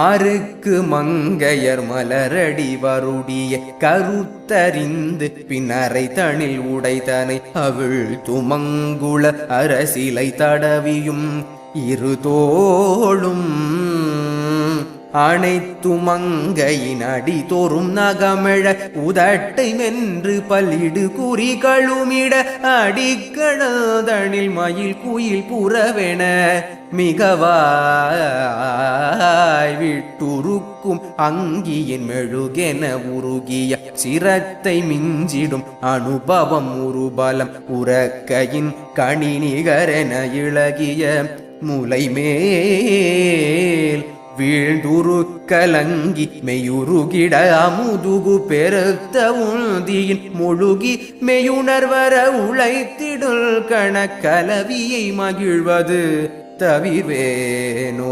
அருக்கு மங்கையர் மலரடி வருடிய கருத்தறிந்து பின்னரை தனில் உடைத்தனை அவிழ் துமங்குள அரசிலை தடவியும் இருதோளும் அனைத்து மங்கையின் அடி தோறும் நகமிழ உதட்டை மென்று பல்லிடு குறி கழுமிட அடிக்கடதனில் மயில் குயில் புறவென மிகவாய் விட்டுருக்கும் அங்கியின் மெழுகென உருகிய சிரத்தை மிஞ்சிடும் அனுபவம் உருபலம் உறக்கையின் கணி நிகரென இழகிய முலைமே வீழ்ந்துரு கலங்கி மெயுருகிட அமுதுகு பெருத்த உந்தியின் முழுகி மெயுணர்வர உழைத்திடுள் கணக்கலவியை மகிழ்வது தவிர்வேனோ